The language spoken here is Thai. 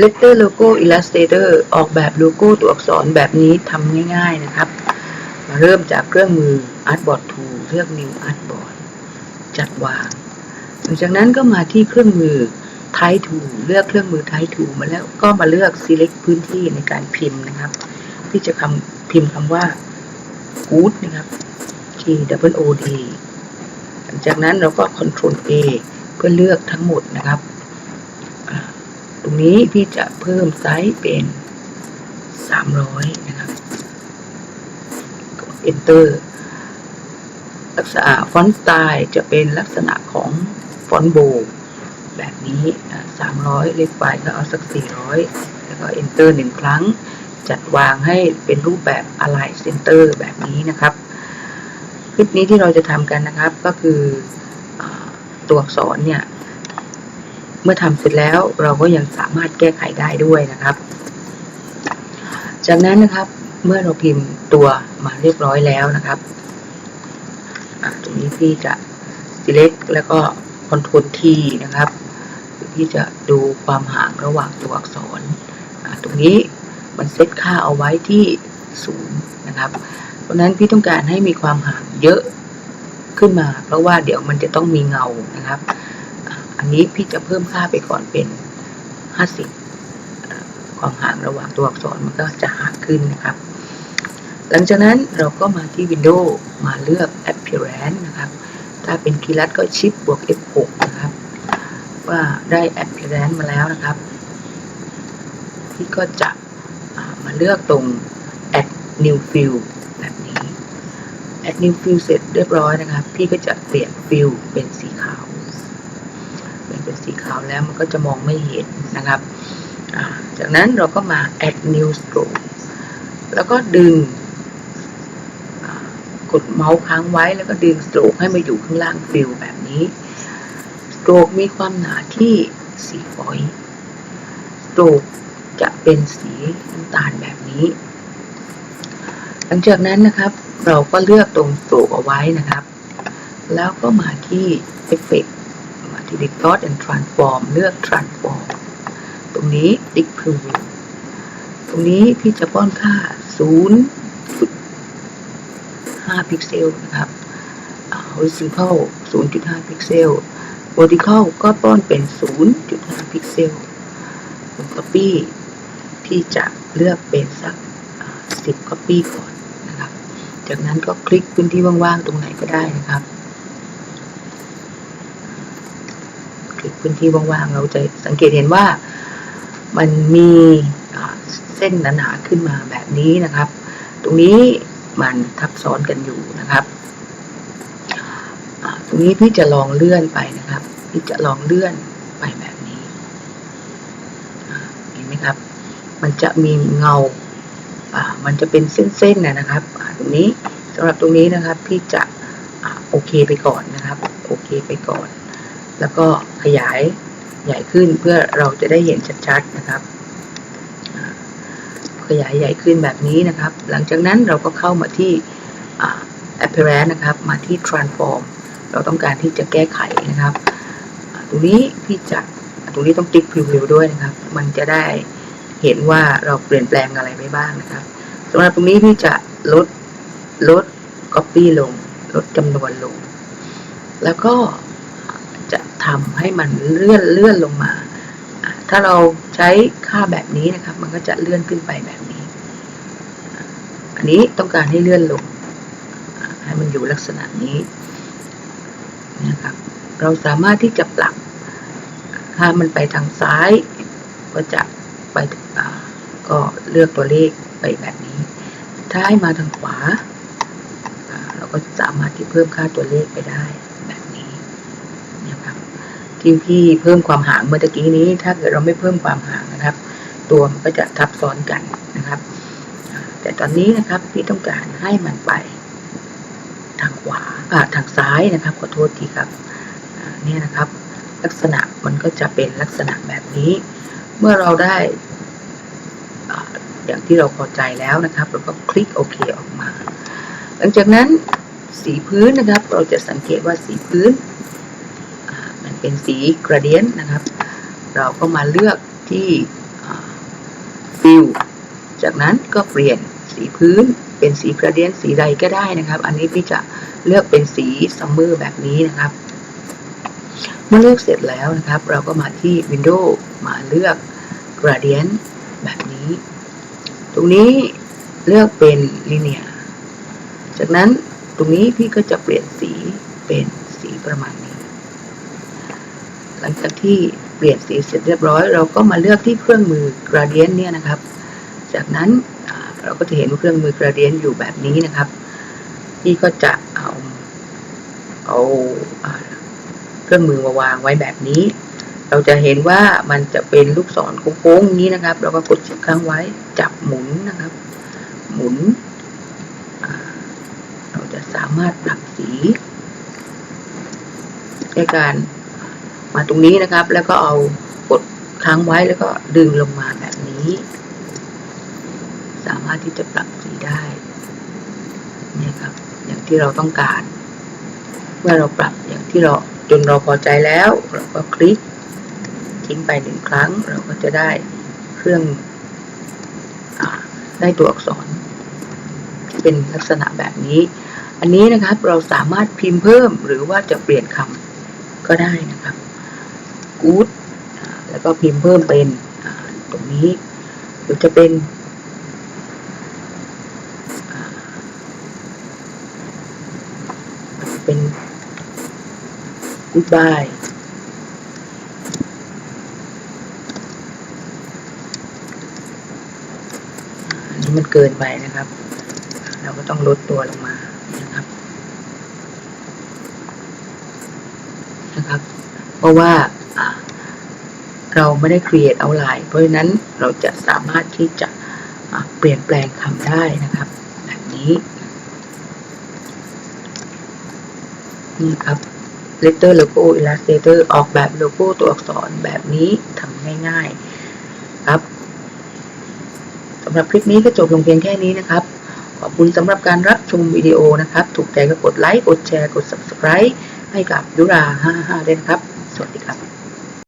Letter Logo Illustrator ออกแบบโลโก้ตัวอักษรแบบนี้ทำง่ายๆนะครับ มาเริ่มจากเครื่องมือ Artboard Tool เลือก New Artboard จัดวางหลังจากนั้นก็มาที่เครื่องมือ Type Tool เลือกเครื่องมือ Type Tool มาแล้วก็มาเลือก Select พื้นที่ในการพิมพ์นะครับ ที่จะคำพิมพ์คำว่า good นะครับ G W O D หลังจากนั้นเราก็ Ctrl A เพื่อเลือกทั้งหมดนะครับ รงนี้พี่จะเพิ่มไซส์เป็น300นะครับกด Enter ลักษณะฟอนต์สไตล์จะเป็นลักษณะของฟอนต์โบแบบนี้อ่า300เลขไฟก็เอาสัก400แล้วก็ Enter หนึ่งครั้ง จัดวางให้เป็นรูปแบบ Align Center แบบนี้นะครับ คลิปนี้ที่เราจะทำกันนะครับก็คือตัวอักษรเนี่ย เมื่อทำเสร็จแล้วเราก็ยังสามารถแก้ไขได้ด้วยนะครับ จากนั้นนะครับเมื่อเราพิมพ์ตัวมาเรียบร้อยแล้วนะครับตรงนี้พี่จะ select แล้วก็ Ctrl T นะครับพี่จะดูความห่างระหว่างตัวอักษร ตรงนี้มันเซตค่าเอาไว้ที่ศูนย์นะครับ เพราะนั้นพี่ต้องการให้มีความห่างเยอะขึ้นมา เพราะว่าเดี๋ยวมันจะต้องมีเงานะครับ อันนี้พี่จะเพิ่มค่าไปก่อนเป็น 50อะความห่างระหว่างตัวอักษรมันก็จะห่างขึ้นนะครับ หลังจากนั้นเราก็มาที่ Windows มาเลือก Appearance นะครับ ถ้าเป็นคีย์ลัดก็ชิปบวก F6 นะครับ ว่าได้ Appearance มาแล้วนะครับพี่ก็จะามาเลือกตรง Add New Field แบบนี้ Add New Field เสร็จเรียบร้อยนะครับ พี่ก็จะเปลี่ยน Field เป็นสีขาว เปลี่ยนเป็นสีขาวแล้วมันก็จะมองไม่เห็นนะครับจากนั้นเราก็มา Add New Stroke แล้วก็ดึงกดเมาส์ค้างไว้แล้วก็ดึง Stroke ให้มาอยู่ข้างล่าง Field แบบนี้ Stroke มีความหนาที่สีฝอย Stroke จะเป็นสีน้ำตาลแบบนี้ หลังจากนั้นนะครับ เราก็เลือกตรงโ r รกเอาไว้นะครับ แล้วก็มาที่ Effect ที่ Distort and Transform เลือก Transform ตรงนี้ ติ๊ก Preview ตรงนี้พี่จะป้อนค่า 0.5 พิกเซลนะครับ Horizontal 0.5 พิกเซล Vertical ก็ป้อนเป็น 0.5 พิกเซล Copy พี่จะเลือกเป็นสัก 10 Copy ก่อนนะครับ จากนั้นก็คลิกพื้นที่ว่างๆ ตรงไหนก็ได้นะครับ คลิก พื้นที่ว่างๆ เราจะสังเกตเห็นว่ามันมีเส้นหนาๆขึ้นมาแบบนี้นะครับ ตรงนี้มันทับซ้อนกันอยู่นะครับ ตรงนี้พี่จะลองเลื่อนไปนะครับ พี่จะลองเลื่อนไปแบบนี้เห็นไหมครับ มันจะมีเงาามันจะเป็นเส้นๆนะนะครับ ตรงนี้สำหรับตรงนี้นะครับพี่จะอโอเคไปก่อนนะครับ โอเคไปก่อน แล้วก็ขยายใหญ่ขึ้นเพื่อเราจะได้เห็นชัดๆนะครับ ขยายใหญ่ขึ้นแบบนี้นะครับ หลังจากนั้นเราก็เข้ามาที่ appearance นะครับ มาที่ transform เราต้องการที่จะแก้ไขนะครับ ตรงนี้พี่จะตรงนี้ต้องติ๊ก preview ด้วยนะครับ มันจะได้เห็นว่าเราเปลี่ยนแปลงอะไรไปบ้างนะครับสำหรับตรงนี้พี่จะลดลด copy ลง ลดจำนวนลง แล้วก็ จะทำให้มันเลื่อนเลื่อนลงมา ถ้าเราใช้ค่าแบบนี้นะครับ มันก็จะเลื่อนขึ้นไปแบบนี้ อันนี้ต้องการให้เลื่อนลง ให้มันอยู่ลักษณะนี้นะครับ เราสามารถที่จะปรับถ้ามันไปทางซ้าย ก็จะไปก็เลือกตัวเลขไปแบบนี้ ถ้าให้มาทางขวา เราก็สามารถที่เพิ่มค่าตัวเลขไปได้แบบนี้นะครับ ที่พี่เพิ่มความห่างเมื่อตะกี้นี้ ถ้าเกิดเราไม่เพิ่มความห่างนะครับ ตัวมันก็จะทับซ้อนกันนะครับ แต่ตอนนี้นะครับพี่ต้องการให้มันไป ทางขวาอ่าทางซ้ายนะครับ ขอโทษทีครับเนี่ยนะครับ ลักษณะมันก็จะเป็นลักษณะแบบนี้ เมื่อเราได้อย่างที่เราพอใจแล้วนะครับเราก็คลิกโอเคออกมา หลังจากนั้นสีพื้นนะครับ เราจะสังเกตว่าสีพื้น เป็นสีกระเดียนนะครับ เราก็มาเลือกที่อ่า fill จากนั้นก็เปลี่ยนสีพื้นเป็นสีกระเดียนสีใดก็ได้นะครับ อันนี้พี่จะเลือกเป็นสีซัมเมอร์แบบนี้นะครับ เมื่อเลือกเสร็จแล้วนะครับ เราก็มาที่ Windows มาเลือก Gradient แบบนี้ ตรงนี้เลือกเป็น Linear จากนั้นตรงนี้พี่ก็จะเปลี่ยนสีเป็นสีประมาณนี้ หลังจากที่เปลี่ยนสีเสร็จเรียบร้อย เราก็มาเลือกที่เครื่องมือ Gradient เนี่ยนะครับ จากนั้นเราก็จะเห็นเครื่องมือ Gradient อยู่แบบนี้นะครับพี่ก็จะเอาเอาอ่าเครื่องมือมาวางไว้แบบนี้ เราจะเห็นว่ามันจะเป็นลูกศรโค้งๆนี้นะครับ เราก็กดชิปค้างไว้ จับหมุนนะครับ หมุน เราจะสามารถปรับสีในการ มาตรงนี้นะครับ แล้วก็เอากดค้างไว้แล้วก็ดึงลงมาแบบนี้ สามารถที่จะปรับสีได้นี่ครับ อย่างที่เราต้องการเมื่อเราปรับอย่างที่เราจนเราพอใจแล้ว เราก็คลิกทิ้งไปหนึ่งครั้ง เราก็จะได้เครื่องอได้ตัวอักษร ที่เป็นลักษณะแบบนี้ อันนี้นะครับเราสามารถพิมพ์เพิ่มหรือว่าจะเปลี่ยนคำก็ได้นะครับ good แล้วก็พิมพ์เพิ่มเป็นตรงนี้หรือจะเป็นเป็น goodbye อันนี้มันเกินไปนะครับ เราก็ต้องลดตัวลงมานะครับ นะครับ เพราะว่า เราไม่ได้ create outline เพราะฉะนั้นเราจะสามารถที่จะเปลี่ยนแปลงคำได้นะครับ แบบนี้นี่ครับ letter logo illustrator ออกแบบโลโก้ตัวอักษรแบบนี้ทำง่ายๆครับสำหรับคลิปนี้ก็จบลงเพียงแค่นี้นะครับ ขอบคุณสำหรับการรับชมวิดีโอนะครับ ถูกใจก็กดไลค์ กดแชร์ กด subscribe ให้กับยุรา55ด้วยนะครับ สวัสดีครับ